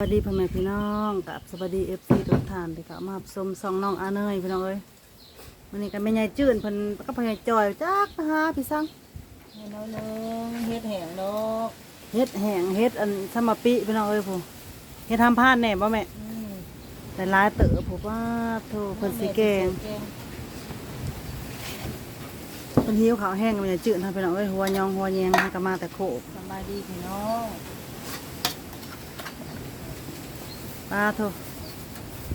สวัสดีพ่อแม่พี่น้องกับสวัสดีเอฟซีทุกท่านที่เข้ามาชมซองน้องอาเนยพี่น้องเอ้ยวันนี้ก็ไม่ใหญ่จืดเพิ่นก็พ่อใหญ่จอยจักนะฮะพี่สังเฮ็ดน้อยนึงเฮ็ดแห้งดอกเฮ็ดแห้งเฮ็ดอันสมปิพี่น้องเอ้ยผู้เฮ็ดทำพลาดแน่บ่แม่อืมแต่หลายเต๋อผู้ว่าโทเพิ่นสิแกงเพิ่นหิวข้าวแห้งก็ไม่ใหญ่จืดทำพี่น้องเอ้ยหัวยองหัวแยงให้ก็มาแต่โคกสบายดีพี่น้อง ปลาโท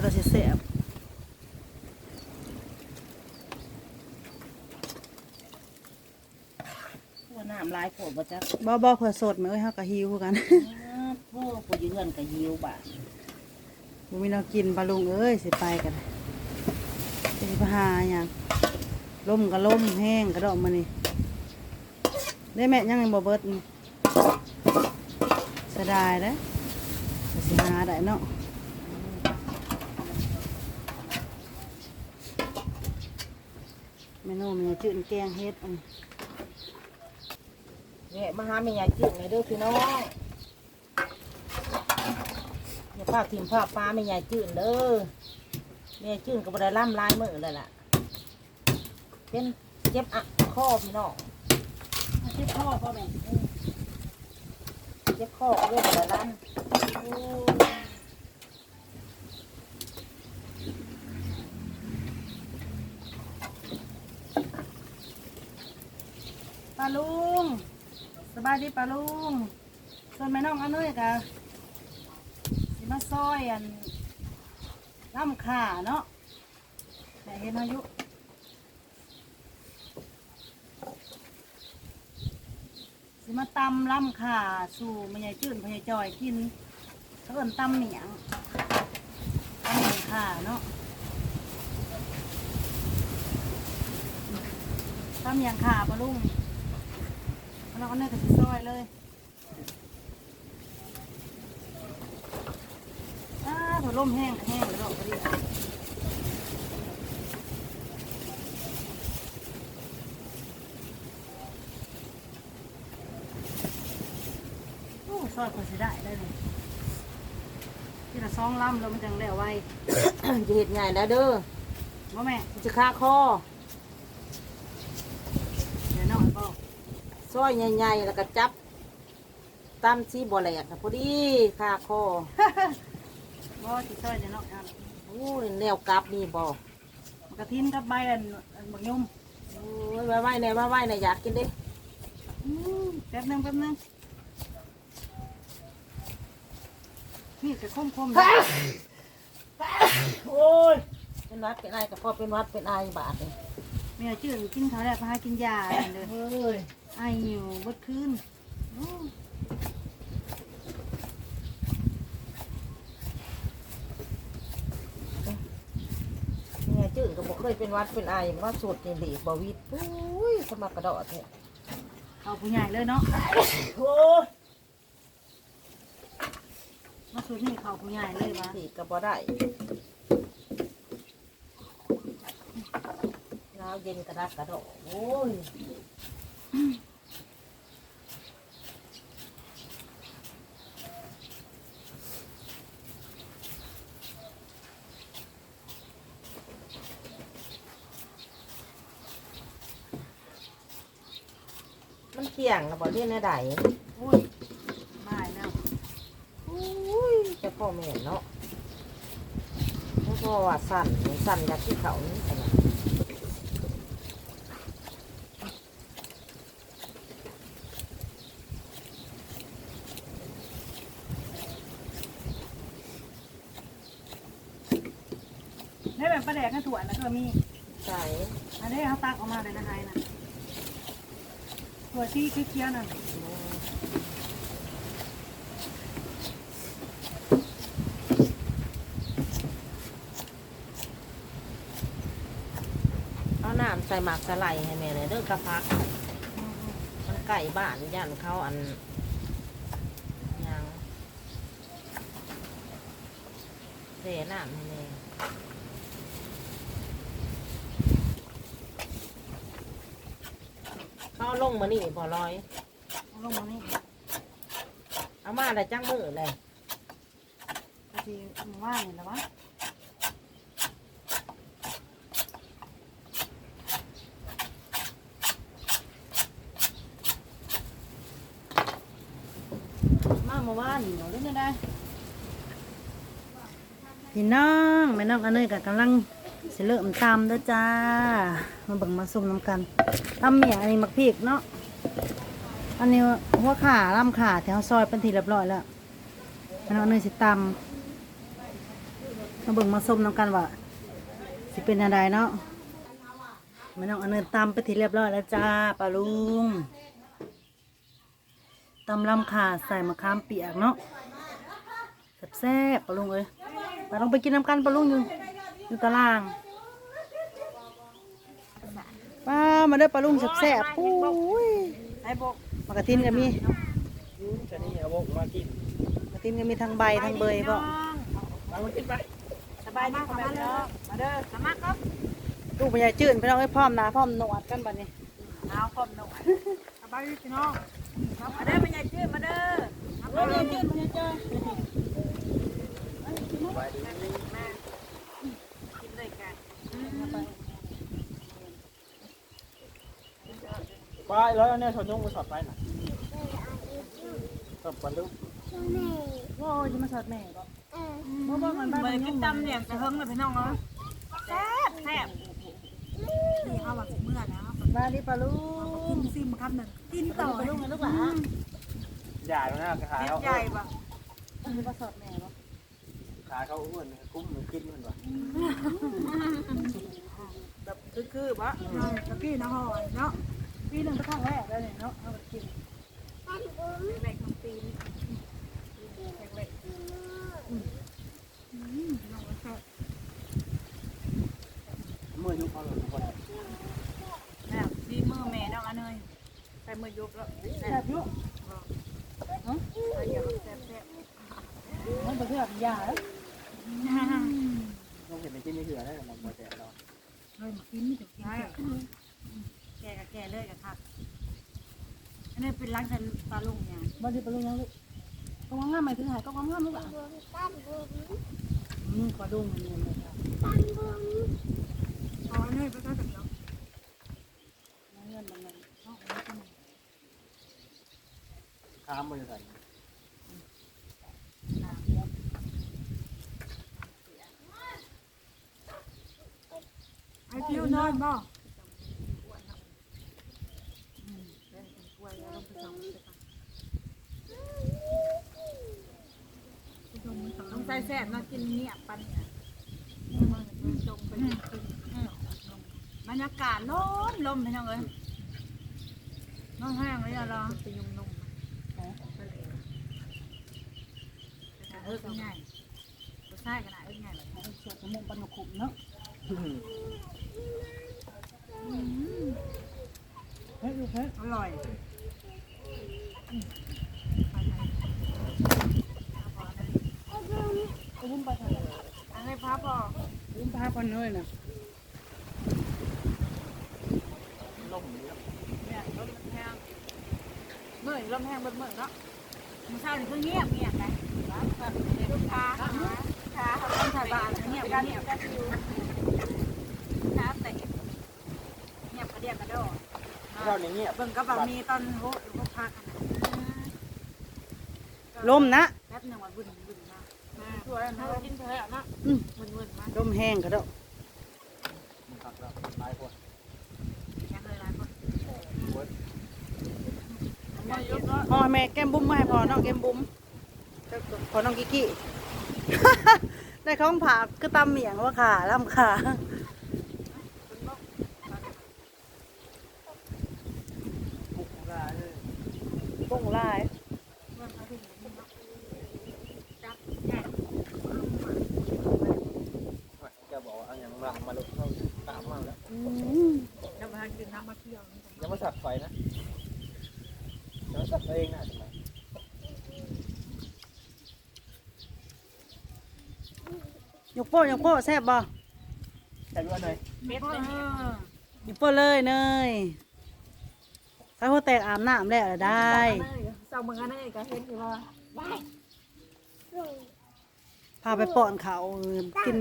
ก็สิแซ่บหัวน้ำลายโผดบ่จักบ่บ่เพื่อสดแม่เอ้ยเฮาก็หิวคือกันโอ้ผู้ยืนก็หิวบาดบ่มีแนวกินปลาลุงเอ้ยสิไปกันสิไปหาหยังลมก็ลมแห้งกระดอกมานี่ได้แม่ยังบ่เบิดนี่เสียดายเด้อก็ สิหาได้เนาะเมนูมันจืดแกงเฮ็ดอันแวะมาหาแม่ยายจืดหน่อยเด้อพี่น้องอย่าพาทีมภาพปลาแม่ยายจืดเด้อแม่ยายจืดก็บ่ได้ล่ำลายมือเลยล่ะเป็นเจ็บอะข้อพี่น้องเฮ็ดพ่อพ่อแม่เจ็บข้อก็เลยบ่ได้ล่ำ ปลาลุง สบายดีปลาลุงส่วนแม่น้องอันน้อยกะสิมาซอยอันล่ำขาเนาะแต่เห็นอายุสิมาตำล่ำขาสู่แม่ใหญ่จื้นพญายจอยกิน เขาเอิ้นตำเหนียงตำเหนียงขาเนาะตำเหนียงขาปลาลุงเราก็เนื้อกับซอยเลยอ้าถั่วลมแห้งแห้งแล้วพอดีซอยพอสิได้ได้เลย ที่ละสองลำแล้วมันจังแล้วไวจะเห็ดใหญ่แล้วเด้อบ่แม่มันจะฆ่าคอเดี๋ยวน้อยบอกซอยใหญ่ๆแล้วก็จับตามซีบ่แหลกน่ะพอดีฆ่าคอบ่สิซอยเดี๋ยวน้อยอะโอ้ยแนวกลับนี่บ่กระทินกับใบอันอันบักยมโอ้ยมาไหว้ในมาไหว้ในอยากกินเดิอืมแป๊บหนึงแป๊บหนึง นี่จะคมคมๆนะโอ้ยเป็นวัดเป็นไอกับพ่อเป็นวัดเป็นไอบาทเลยเมียจืดกินข้าวแล้วพากินยาอะไรเลยเฮ้ยไออยู่เบดคืนโอ้เนี่ยจืดก็บอกเคยเป็นวัดเป็นไอมาสุดนี่หลีบวิดโอ้ยสมัครกระโดดเนี่ยเอาผู้ใหญ่เลยเนาะโอ้ย มาสูตรนี่เขาผู้ใหญ่เลยวะหลีก็บ่ได้หนาวเย็นกระดักกระโดดโอ้ยมันเกี่ยงนะบ่เรียนในใด โอ้ยบ่ายแล้ว อุ้ยเจะ พ่อแม่เนาะพ่อว่าสั่นสั่นจากที่เขานี่ขนาดได้แบบประแดกให้ถั่วนะก็มีใส่อันนี้เขาตักออกมาเลยนะไฮนะถั่วที่เคี้ยวๆน่ะเอาน้ำใส่หมักสไลด์ให้แม่เลยเด้อกระพักมันไก่บ้านย่านเขาอันยังเสน้ำให้แม่เขาเอาลงมานี่พอร้อย เอาลงมานี่เอามาแต่จังมือเลยสิมาว่านี่แล้ววะ มื่อวานี่เนาะได้พี่น้องแม่น้องอันนี้ก็กำลังสิเริ่มตำเด้อจ้า มาเบิ่งมาซุ่มน้ำกันตำเมียอันนี้มักพริกเนาะ อันนี้หัวขาล่ำขาแถวซอยเป็นทีเรียบร้อยแล้วอันนั้นเนยสิตำมาเบิ่งมาส้มน้ำกันว่าสิเป็นอะไรเนาะไม่น้องอันเนยตำไปนทีเรียบร้อยแล้วจ้าปลาลุง ตำลำขาใส่มะขามเปียกเนาะแซ่บๆปลาลุงเอ้ยปลาลุงไปกินน้ำกันปลาลุงอยู่อยู่ตารางป้ามาเด้อปลาลุงแซ่บๆปุ้ยไอ้บกมากระทินก็มีจะนี่เอาบกมากินกระทินก็มีทั้งใบทั้งเบยก็เอามากินไปสบายมากมาเด้อมาเด้อสมัครครับลูกพญายจืดพี่น้องให้พร้อมหนะพร้อมหนวดกันบัดนี้เอาคมหน่อยสบายพี่น้อง มาเด้อเป็นยายจืดมาเด้อมาเด้อจืดมาเด้อกินด้วยกันไปแล้วเนี่ยชนยุ่งมือสอดไปน่ะสอดปันลูกโอ้ยจะมาสอดแม่ก็บ่บ่มันเบบ้านยกินตำเนี่ยจะเฮิงเลยพี่น้องเนาะแซ่บแซ่บเอาแบบเมื่อแล้วบ้านนี้ปลาลูก กนซิมคำหนึ่งกินต่อปลาลูกนะลูกหลานอย่าแล้วนะขาติดเขาใหญ่ปะอันนี้มาสอดแม่บ่ขาเขาอ้วนคุ้มมันขึ้นมันวะแบบคือๆปะตะกี้นะฮอยเนาะปีหนึงก็ครั้งแรกแล้วเนี่ยเนาะเอาไปกิน แบ่งของตีน เมื่อยุคเขาเลยทุกคน แบบดีมือแม่น้องอันเนยใส่ มือยุบแล้วแซ่บอยู่แซ่บแซ่บมันบ่เทือกยาแล้วต้องเห็นในกินไม่เถื่อนได้มันมาแต่เราเฮ้ยกินไม่ถูกกินแก่กับแก่เลยกับครับอันนี้เป็นร้านฉันปลาลุงเนี่ยบ้านนี้ปลาลูกยังลูกก็ว่างามหมายถึงหายก็ว่างามลูกหลานอืมปลาดุงมันเนี่ยเลยครับอ๋อเนี่ยไปก็ถึงแล้ว เงินมันมัน ข้ามมือใส่ไอ้คิวนอนบ่ต้องใส่แซ่บนะกินเงียบปันจงไปกินบรรยากาศลมลมพี่น้องเอ้ยน้องแห้งเลยอะเหรอไปยุงนุ่มเอ เป็นไงรสชาติขนาดเป็นไงแบบเอาเชือกกระมปนขุมเนาะเฮ้ยลูเฮ้ยอร่อยอุ้มปทางไหนอันนี้พับพอบุ้มพาคนเลยนะล่มเนี่ยลมแห้งเมื่อยลมแห้งเบิ่งเมื่อยเนาะมื้อเช้านี่คือเงียบเงียบ ลูกค้าลูกค้าเขาต้องถ่ายบานเงียบเงียก็คือค้าเตะเงียบกระเดียกกระโดดเราอย่างเงี้ยเบิ่งก็แบบมีตอนโหโหพักกันลมนะแป๊บหนึงว่าบึ้นบึ้นมาสวยนะกินเถอะนะอืมมึนๆมาลมแห้งก็ได้มันขับเราตายคนแค่เลยหลายคนหัวมายุบเนาะพ่อแม่แก้มบุ้มมาให้พ่อน้องแก้มบุ้ม พ่อน้องกิกกี้ได้ของผักคือตำเหมียงว่าขาล่ำขาปุกได้เลยปุ้งลายจะบอกเอาอย่างรังมาลุกเข้าตามมาแล้วอืมจะมากินน้ำมาเที่ยวยังมาสักไฟนะยังสักเองนะทำไม ยกโป้ยกโป้แซ่บบ่แต่ด้วยหน่อยเม็ดเลยเนี่ยยกโป้เลยเนยถ้าหัวแตกอาบน้ำแล้วได้เศร้ามึงอันนี้ก็เห็นอยู่ว่าพาเอาไปป้อนเขากิน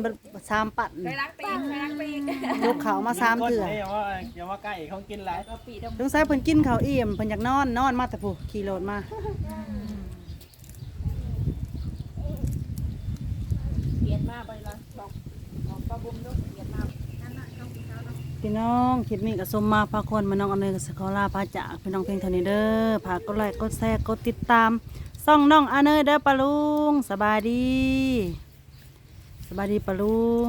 สามปั่นไปล้างปีกไปล้างปีกยกเขามาสามเถื่ออย่าว่าอย่าว่าใกล้เขากินหลายก็ปีดสงสัยเพิ่นกินข้าวอิ่มเพิ่นอยากนอนนอนมาแต่ผู้ขี่รถมา เปลี่ยนมาไปละบอกบอกป้าบุ้มด้วยเปลี่ยนมา พี่น้องคลิปนี้ก็สมมาพาคนมาน้องอเนยกับสกอลาพาจากพี่น้องเพียงเท่านี้เด้อพากดไลค์กดแชร์กดติดตามซ่องน้องอเนยเด้อปะลุงสบายดี สบายดีปะลุง